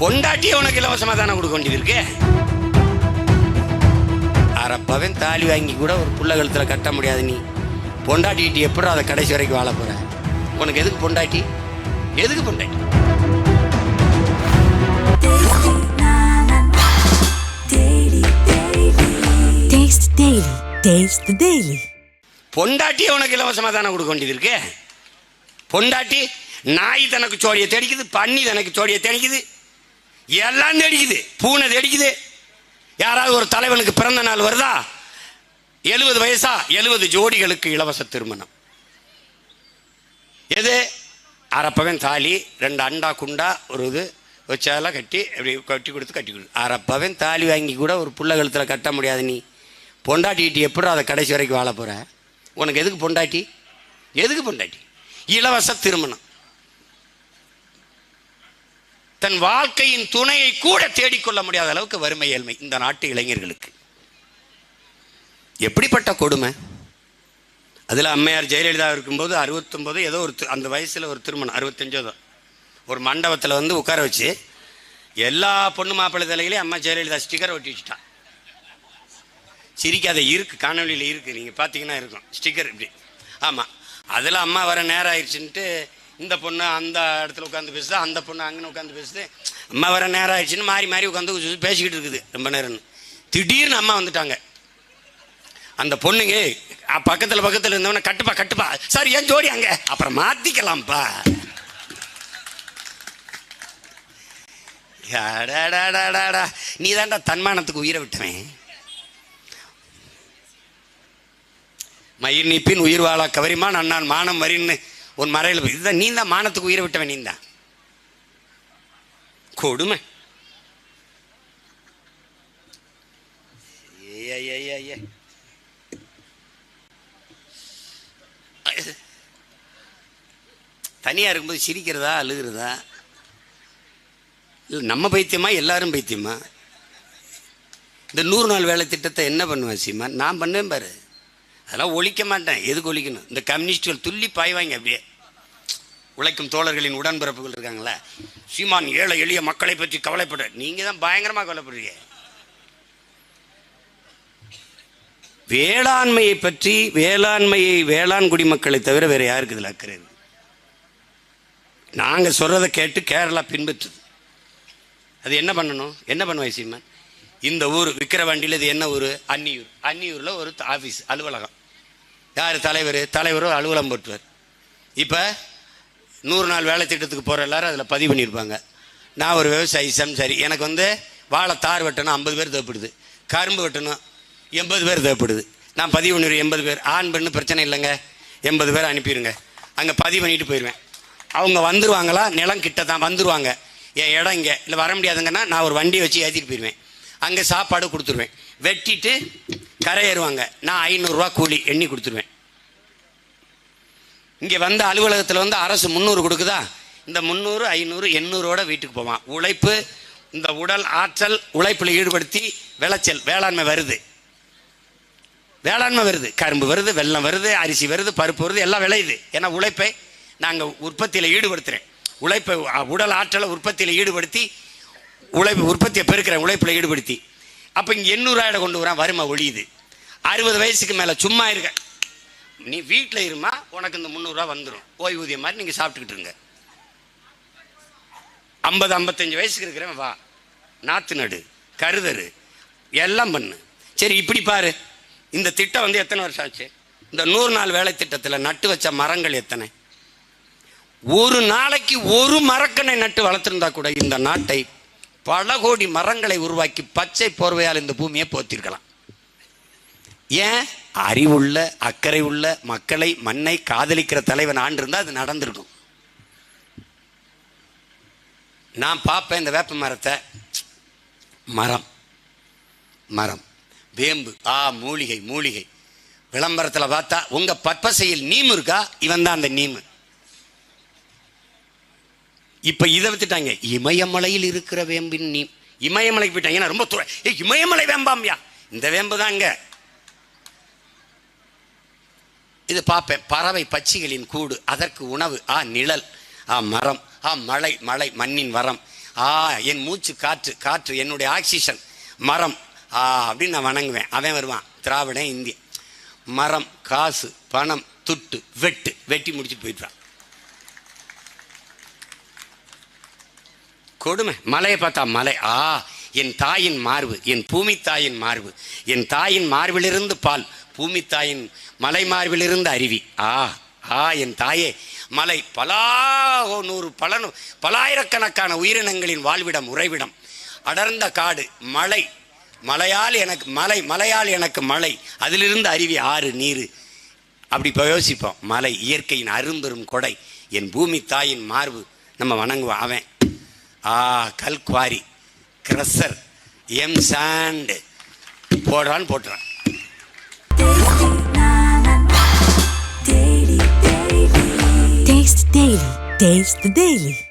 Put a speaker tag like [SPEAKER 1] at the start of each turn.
[SPEAKER 1] பொண்டாட்டியை உனக்கு இலவசமா தானே கொடுக்க வேண்டியது இருக்கு? அரப்பவன் தாலி வாங்கி கூட ஒரு புள்ள கழுத்துல கட்ட முடியாது நீ. பொண்டாட்டிட்டு எப்படி அதை கடைசி வரைக்கும் வாழ போற? உனக்கு எதுக்கு பொண்டாட்டி? எதுக்கு பொண்டாட்டி. பொண்டாட்டியை உனக்கு இலவசமா தானே கொடுக்க வேண்டியது இருக்கு? பொண்டாட்டி நாய் தனக்கு சோழியை தெடிக்குது பன்னி தனக்கு சோழியை தெடிக்குது எல்லாம் தெடிக்குது பூனை தெடிக்குது யாராவது ஒரு தலைவனுக்கு பிறந்த நாள் வருதா? எழுபது வயசா? எழுபது ஜோடிகளுக்கு இலவச திருமணம். எது? அரப்பவன் தாலி ரெண்டு அண்டா குண்டா ஒரு இது வச்சாலாம் கட்டி அப்படி கட்டி கொடுத்து கட்டி கொடு அரப்பவன் தாலி வாங்கி கூட ஒரு புள்ள கழுத்தில் கட்ட முடியாது நீ. பொண்டாட்டிட்டு எப்படி அதை கடைசி வரைக்கும் வாழ போகிற உனக்கு எதுக்கு பொண்டாட்டி? எதுக்கு பொண்டாட்டி? இலவச திருமணம். தன் வாழ்க்கையின் துணையை கூட தேடிக்கொள்ள முடியாத அளவுக்கு வறுமை ஏழ்மை இந்த நாட்டு இளைஞர்களுக்கு. எப்படிப்பட்ட கொடுமை? அதில் அம்மையார் ஜெயலலிதா இருக்கும்போது அறுபத்தொம்போது ஏதோ ஒரு அந்த வயசில் ஒரு திருமணம் அறுபத்தஞ்சோ தான். ஒரு மண்டபத்தில் வந்து உட்கார வச்சு எல்லா பொண்ணு மாப்பிள்ளை தலைகளையும் அம்மா ஜெயலலிதா ஸ்டிக்கர் ஒட்டி வச்சுட்டான் சிரிக்காத இருக்கு காணொலியில் இருக்குது நீங்கள் பார்த்தீங்கன்னா இருக்கும். ஸ்டிக்கர் இப்படி. ஆமாம் அதில் அம்மா வர நேரம் ஆயிடுச்சுன்ட்டு இந்த பொண்ணு அந்த இடத்துல உட்காந்து பேசுது அந்த பொண்ணு அங்கே உட்காந்து பேசுது. அம்மா வர நேரம் ஆயிடுச்சுன்னு மாறி மாறி உட்காந்து பேசிக்கிட்டு இருக்குது ரொம்ப நேரம்னு. திடீர்னு அம்மா வந்துட்டாங்க. அந்த பொண்ணுங்க பக்கத்தில் பக்கத்துல பக்கத்துல இருந்தவன கட்டுப்பா கட்டுப்பா. சார் ஏன் ஜோடி அங்க. அப்புறம் மாத்திக்கலாம்ப்பா. அடடடடடா. நீ தான்டா தன்மானத்துக்கு உயிரை விட்டவன். மயிர் நீப்பின் உயிர் வாழா கவரிமான் அண்ணான் மானம் மறின்னு உன் மறையில் இதுதான் நீ தான் மானத்துக்கு உயிரை விட்டவன் நீ தான் கொடுமை. ஏய், தனியாக இருக்கும்போது சிரிக்கிறதா அழுகிறதா? இல்லை நம்ம பைத்தியமா எல்லாரும் பைத்தியமா? இந்த நூறு நாள் வேலை திட்டத்தை என்ன பண்ணுவேன் சீமா நான் பண்ணேன் பாரு. அதெல்லாம் ஒழிக்க மாட்டேன். எதுக்கு ஒழிக்கணும்? இந்த கம்யூனிஸ்டுகள் துள்ளி பாய்வாங்க அப்படியே. உழைக்கும் தோழர்களின் உடன்பிறப்புகள் இருக்காங்களே. சீமான் ஏழை எளிய மக்களை பற்றி கவலைப்படுற நீங்கள் தான் பயங்கரமாக கவலைப்படுறீங்க. வேளாண்மையை பற்றி வேளாண்மையை வேளாண் குடிமக்களை தவிர வேறு யாருக்கு இதில் அக்கறை நாங்கள் சொல்கிறத சொல்றதை கேட்டு கேரளா பின்பற்றுது. அது என்ன பண்ணணும்? என்ன பண்ணுவாய் சீமான்? இந்த ஊர் விக்கிரவாண்டியில் இது என்ன ஊர்? அன்னியூர். அன்னியூரில் ஒரு ஆஃபீஸ் அலுவலகம். யார் தலைவர்? தலைவரும் அலுவலகம் போட்டுவார் இப்போ நூறு நாள் வேலை திட்டத்துக்கு போகிற எல்லாரும் அதில் பதிவு பண்ணியிருப்பாங்க. நான் ஒரு விவசாயி சரி. எனக்கு வந்து வாழை தார் வெட்டணும் ஐம்பது பேர் தேவைப்படுது. கரும்பு வெட்டணும் எண்பது பேர் தேவைப்படுது. நான் பதிவு பண்ணிடுவேன் எண்பது பேர். ஆண் பெண்ணு பிரச்சனை இல்லைங்க. எண்பது பேர் அனுப்பிடுங்க அங்கே பதிவு பண்ணிட்டு போயிடுவேன் அவங்க வந்துருவாங்களா? நிலம் கிட்ட தான் வந்துருவாங்க. என் இடம் இங்கே. இல்லை வர முடியாதுங்கன்னா நான் ஒரு வண்டியை வச்சு ஏற்றிட்டு போயிடுவேன் அங்கே சாப்பாடு கொடுத்துருவேன். வெட்டிட்டு கரை ஏறுவாங்க. நான் ஐநூறுரூவா கூலி எண்ணி கொடுத்துருவேன். இங்கே வந்த அலுவலகத்தில் வந்து அரசு முந்நூறு கொடுக்குதா? இந்த முந்நூறு ஐநூறு எண்ணூறோட வீட்டுக்கு போவான். உழைப்பு இந்த உடல் ஆற்றல் உழைப்பில் ஈடுபடுத்தி விளைச்சல் வேளாண்மை வருது. வேளாண்மை வருது. கரும்பு வருது வெல்லம் வருது அரிசி வருது பருப்பு வருது எல்லாம் விளையுது. ஏன்னா உழைப்பை நாங்கள் உற்பத்தியில் ஈடுபடுத்துகிறேன் உழைப்பை உடல் ஆற்றலை உற்பத்தியில் ஈடுபடுத்தி உழைப்பு உற்பத்தியை பெருக்கிறேன் உழைப்பில் ஈடுபடுத்தி. அப்போ இங்கே எண்ணூறாயிரம் கொண்டு வரேன் வறுமை ஒழியுது. அறுபது வயசுக்கு மேலே சும்மா இருக்கேன் நீ வீட்டில் இருமா உனக்கு இந்த முந்நூறுரூவா வந்துடும் ஓய்வூதியம் மாதிரி நீங்கள் சாப்பிட்டுக்கிட்டு இருங்க. ஐம்பது ஐம்பத்தஞ்சு வயசுக்கு இருக்கிறவன் வா. நாற்று நடு கருதரு எல்லாம் பண்ணு. சரி இப்படி பாரு. இந்த திட்டம் வந்து எத்தனை வருஷம் ஆச்சு? இந்த நூறு நாள் வேலை திட்டத்தில் நட்டு வச்ச மரங்கள் எத்தனை? ஒரு நாளைக்கு ஒரு மரக்கனை நட்டு வளர்த்துருந்தா கூட இந்த நாட்டை பல கோடி மரங்களை உருவாக்கி பச்சை போர்வையால் இந்த பூமியை போத்திருக்கலாம் ஏன்? அறிவுள்ள அக்கறை உள்ள மக்களை மண்ணை காதலிக்கிற தலைவன் ஆண்டு இருந்தால் அது நடந்திருக்கும். நான் பார்ப்பேன் இந்த வேப்ப மரத்தை. மரம். மரம். வேம்பு. ஆ மூலிகை மூலிகை. விளம்பரத்தில் பார்த்தா உங்கள் பற்பசையில் நீம் இருக்கா? இவன் தான் அந்த நீம். இப்போ இதை வித்துட்டாங்க. இமயமலையில் இருக்கிற வேம்பின் நீம். இமயமலைக்கு போயிட்டாங்க. ஏன்னா ரொம்ப தூர இமயமலை வேம்பாம்யா. இந்த வேம்பு தான் இங்க இது பார்ப்பேன். பறவை பட்சிகளின் கூடு. அதற்கு உணவு. ஆ நிழல். ஆ மரம். ஆ மழை. மழை. மண்ணின் வரம். ஆ என் மூச்சு காற்று. காற்று என்னுடைய ஆக்சிஜன் மரம். ஆ அப்படின்னு நான் வணங்குவேன். அவன் வருவான். திராவிடன் இந்திய. மரம் காசு பணம் துட்டு வெட்டு. வெட்டி முடிச்சுட்டு போயிடுறான். கொடுமை. மலையை பார்த்தா மலை. ஆ என் தாயின் மார்பு. என் பூமி தாயின் மார்பு. என் தாயின் மார்பிலிருந்து பால். பூமி தாயின் மலை மார்பிலிருந்து அருவி. ஆ ஆ என் தாயே மலை பலா நூறு பல பலாயிரக்கணக்கான உயிரினங்களின் வாழ்விடம் உறைவிடம். அடர்ந்த காடு மலை மலையால் எனக்கு மலை மலையால் எனக்கு மலை அதிலிருந்து அருவி ஆறு நீர். அப்படி இப்போ யோசிப்போம் மலை இயற்கையின் அரும்பெரும் கொடை என் பூமி தாயின் மார்பு நம்ம வணங்குவோம் அவன். ஆ கல்குவாரி கிரஷர் எம் சாண்டு. போடுறான்னு போட்டுறான்.
[SPEAKER 2] Dave's the Daily.